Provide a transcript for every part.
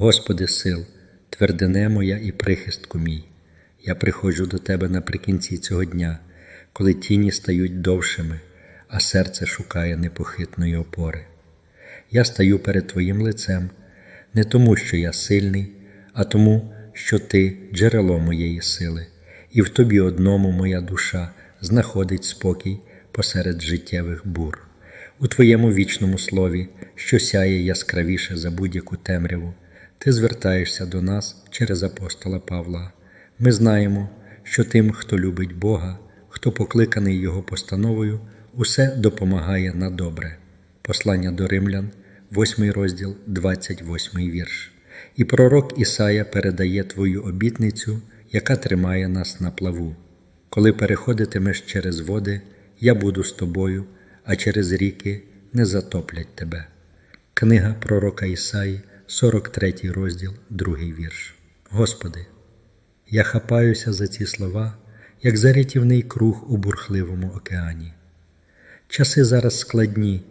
Господи сил, твердине моя і прихистку мій. Я приходжу до Тебе наприкінці цього дня, коли тіні стають довшими, а серце шукає непохитної опори. Я стаю перед Твоїм лицем не тому, що я сильний, а тому, що Ти джерело моєї сили, і в Тобі одному моя душа знаходить спокій посеред життєвих бур. У Твоєму вічному слові, що сяє яскравіше за будь-яку темряву, Ти звертаєшся до нас через апостола Павла. Ми знаємо, що тим, хто любить Бога, хто покликаний Його постановою, усе допомагає на добре. Послання до римлян, 8 розділ, 28 вірш. І пророк Ісая передає Твою обітницю, яка тримає нас на плаву. Коли переходитимеш через води, я буду з тобою, а через ріки не затоплять тебе. Книга пророка Ісаї, 43 розділ, 2 вірш. Господи, я хапаюся за ці слова, як за рятівний круг у бурхливому океані. Часи зараз складні,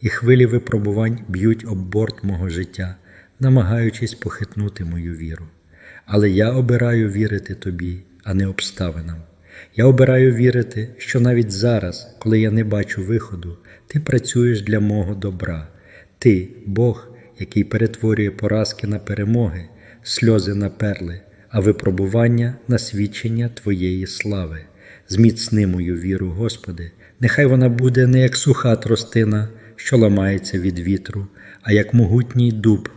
і хвилі випробувань б'ють об борт мого життя, намагаючись похитнути мою віру. Але я обираю вірити тобі, а не обставинам. Я обираю вірити, що навіть зараз, коли я не бачу виходу, ти працюєш для мого добра. Ти, Бог, який перетворює поразки на перемоги, сльози на перли, а випробування на свідчення Твоєї слави. Зміцни мою віру, Господи, нехай вона буде не як суха тростина, що ламається від вітру, а як могутній дуб,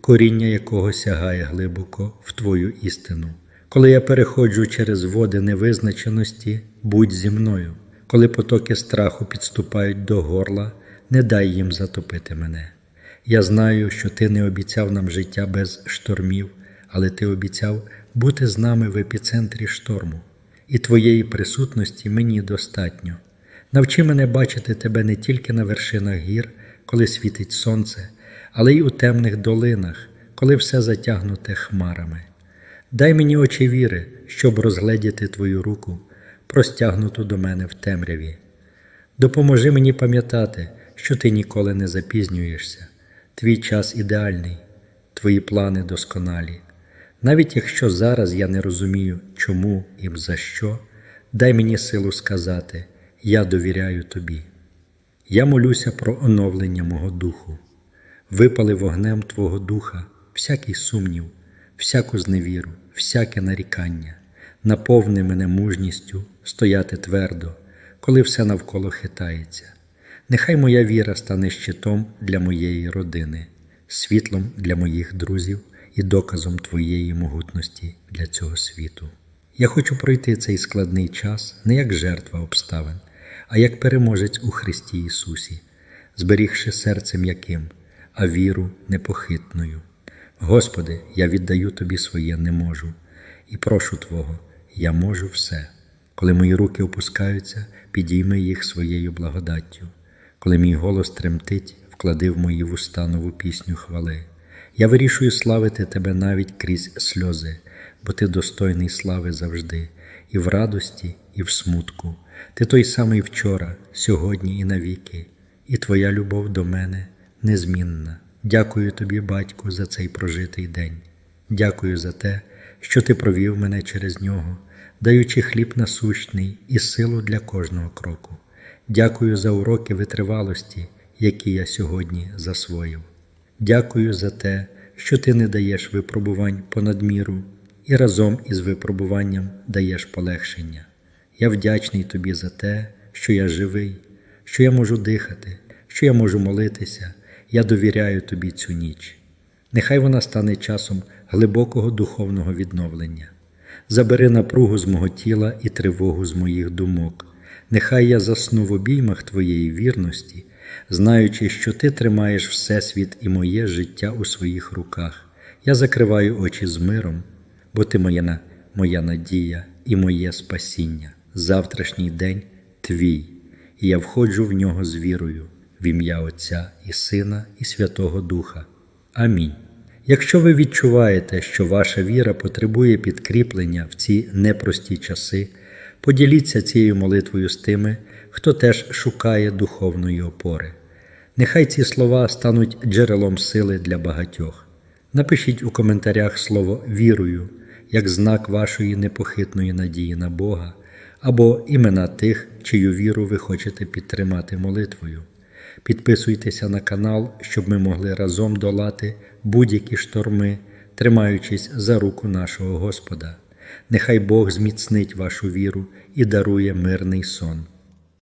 коріння якого сягає глибоко в Твою істину. Коли я переходжу через води невизначеності, будь зі мною. Коли потоки страху підступають до горла, не дай їм затопити мене. Я знаю, що ти не обіцяв нам життя без штормів, але ти обіцяв бути з нами в епіцентрі шторму, і твоєї присутності мені достатньо. Навчи мене бачити тебе не тільки на вершинах гір, коли світить сонце, але й у темних долинах, коли все затягнуте хмарами. Дай мені очі віри, щоб розгледіти Твою руку, простягнуту до мене в темряві. Допоможи мені пам'ятати, що ти ніколи не запізнюєшся, твій час ідеальний, твої плани досконалі. Навіть якщо зараз я не розумію, чому і за що, дай мені силу сказати, я довіряю тобі. Я молюся про оновлення мого духу, випали вогнем Твого духа, всякий сумнів, всяку зневіру, всяке нарікання, наповни мене мужністю стояти твердо, коли все навколо хитається. Нехай моя віра стане щитом для моєї родини, світлом для моїх друзів і доказом Твоєї могутності для цього світу. Я хочу пройти цей складний час не як жертва обставин, а як переможець у Христі Ісусі, зберігши серце м'яким, а віру непохитною. Господи, я віддаю Тобі своє не можу і прошу Твого, я можу все. Коли мої руки опускаються, підійми їх своєю благодаттю. Коли мій голос тремтить, вклади в мої вуста нову пісню хвали. Я вирішую славити Тебе навіть крізь сльози, бо Ти достойний слави завжди, і в радості, і в смутку. Ти той самий вчора, сьогодні і навіки, і Твоя любов до мене незмінна. Дякую тобі, батьку, за цей прожитий день. Дякую за те, що ти провів мене через нього, даючи хліб насущний і силу для кожного кроку. Дякую за уроки витривалості, які я сьогодні засвоїв. Дякую за те, що ти не даєш випробувань понад міру і разом із випробуванням даєш полегшення. Я вдячний тобі за те, що я живий, що я можу дихати, що я можу молитися. Я довіряю тобі цю ніч. Нехай вона стане часом глибокого духовного відновлення. Забери напругу з мого тіла і тривогу з моїх думок. Нехай я засну в обіймах Твоєї вірності, знаючи, що Ти тримаєш Всесвіт і моє життя у своїх руках. Я закриваю очі з миром, бо Ти моя, моя надія і моє спасіння. Завтрашній день Твій, і я входжу в нього з вірою в ім'я Отця і Сина, і Святого Духа. Амінь. Якщо ви відчуваєте, що ваша віра потребує підкріплення в ці непрості часи, поділіться цією молитвою з тими, хто теж шукає духовної опори. Нехай ці слова стануть джерелом сили для багатьох. Напишіть у коментарях слово вірую як знак вашої непохитної надії на Бога або імена тих, чию віру ви хочете підтримати молитвою. Підписуйтеся на канал, щоб ми могли разом долати будь-які шторми, тримаючись за руку нашого Господа. Нехай Бог зміцнить вашу віру і дарує мирний сон.